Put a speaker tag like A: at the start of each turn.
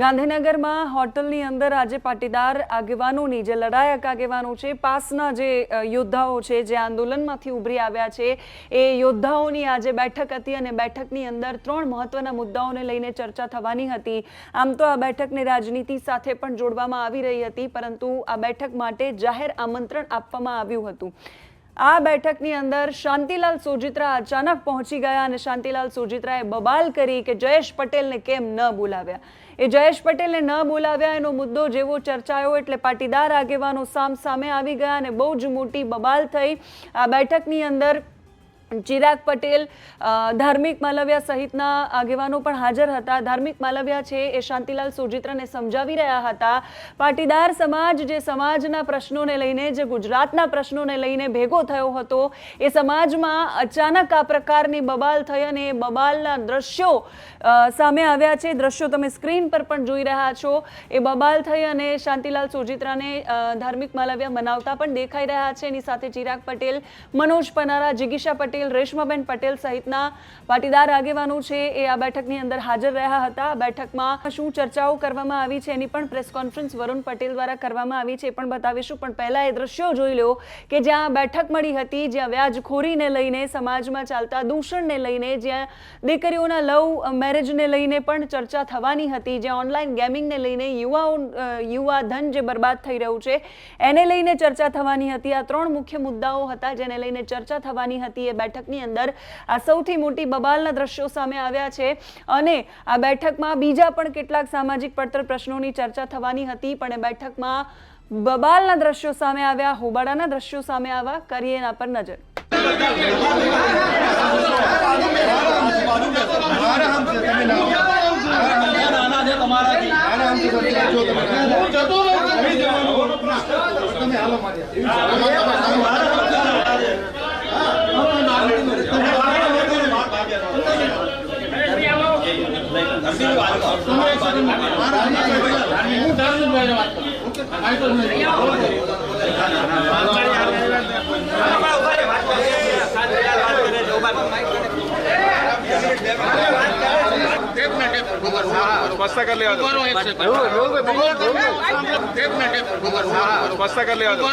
A: ગાંધીનગરમાં હોટલની અંદર આજે પાટીદાર આગેવાનોની જે લડાયક આગેવાનો છે, પાસના જે યોદ્ધાઓ છે, જે આંદોલનમાંથી ઉભરી આવ્યા છે, એ યોદ્ધાઓની આજે બેઠક હતી અને બેઠકની અંદર ત્રણ મહત્વના મુદ્દાઓને લઈને ચર્ચા થવાની હતી. આમ તો આ બેઠકને રાજનીતિ સાથે પણ જોડવામાં આવી રહી હતી, પરંતુ આ બેઠક માટે જાહેર આમંત્રણ આપવામાં આવ્યું હતું. આ બેઠકની અંદર શાંતિલાલ સોજિત્રા અચાનક પહોંચી ગયા અને શાંતિલાલ સોજિત્રાએ બબાલ કરી કે જયેશ પટેલને કેમ ન બોલાવ્યા. એ જયેશ પટેલને ન બોલાવ્યા એનો મુદ્દો જેવો ચર્ચાયો એટલે પાટીદાર આગેવાનો સામ સામે આવી ગયા અને બહુ જ મોટી બબાલ થઈ. આ બેઠકની અંદર ચિરાગ પટેલ ધાર્મિક માલવિયા સહિતના આગેવાનો પણ હાજર હતા. ધાર્મિક માલવિયા છે એ શાંતિલાલ સુજિત્રાને સમજાવી રહ્યા હતા. પાટીદાર સમાજ જે સમાજના પ્રશ્નોને લઈને, જે ગુજરાતના પ્રશ્નોને લઈને ભેગો થયો હતો, એ સમાજમાં અચાનક આ પ્રકારની બબાલ થઈ અને એ બબાલના દ્રશ્યો સામે આવ્યા છે. દ્રશ્યો તમે સ્ક્રીન પર પણ જોઈ રહ્યા છો. એ બબાલ થઈ અને શાંતિલાલ સુજિત્રાને ધાર્મિક માલવિયા મનાવતા પણ દેખાઈ રહ્યા છે. એની સાથે ચિરાગ પટેલ, મનોજ પનારા જિગીશા પટેલ રેશમાબેન પટેલ સહિતના પાટીદાર આગેવાનો છે એ આ બેઠકની અંદર હાજર રહ્યા હતા. બેઠકમાં શું ચર્ચાઓ કરવામાં આવી છે એની પણ પ્રેસ કોન્ફરન્સ વરુણ પટેલ દ્વારા કરવામાં આવી છે એ પણ બતાવીશું. પણ પહેલા એ દ્રશ્યો જોઈ લો કે જ્યાં બેઠક મળી હતી, જ્યાં વ્યાજખોરીને લઈને સમાજમાં ચાલતા દૂષણને લઈને, જ્યાં દીકરીઓના લવ, મેરેજને લઈને પણ ચર્ચા થવાની હતી, જ્યાં ઓનલાઈન ગેમિંગને લઈને યુવાઓ યુવા ધન જે બરબાદ થઈ રહ્યું છે, એને લઈને ચર્ચા થવાની હતી. આ ત્રણ મુખ્ય મુદ્દાઓ હતા જેને લઈને ચર્ચા થવાની હતી એ બેઠકની અંદર આ સૌથી મોટી બબાલના દ્રશ્યો સામે આવ્યા છે. અને આ બેઠકમાં બીજા પણ કેટલાક સામાજિક પડતર પ્રશ્નોની ચર્ચા થવાની હતી, પણ એ બેઠકમાં બબાલના દ્રશ્યો સામે આવ્યા, હોબાળાના દ્રશ્યો સામે આવ્યા. કરીએ એના પર નજર.
B: સ્પષ્ટ કરી લેવા દો સ્પષ્ટ કરી લેવા દો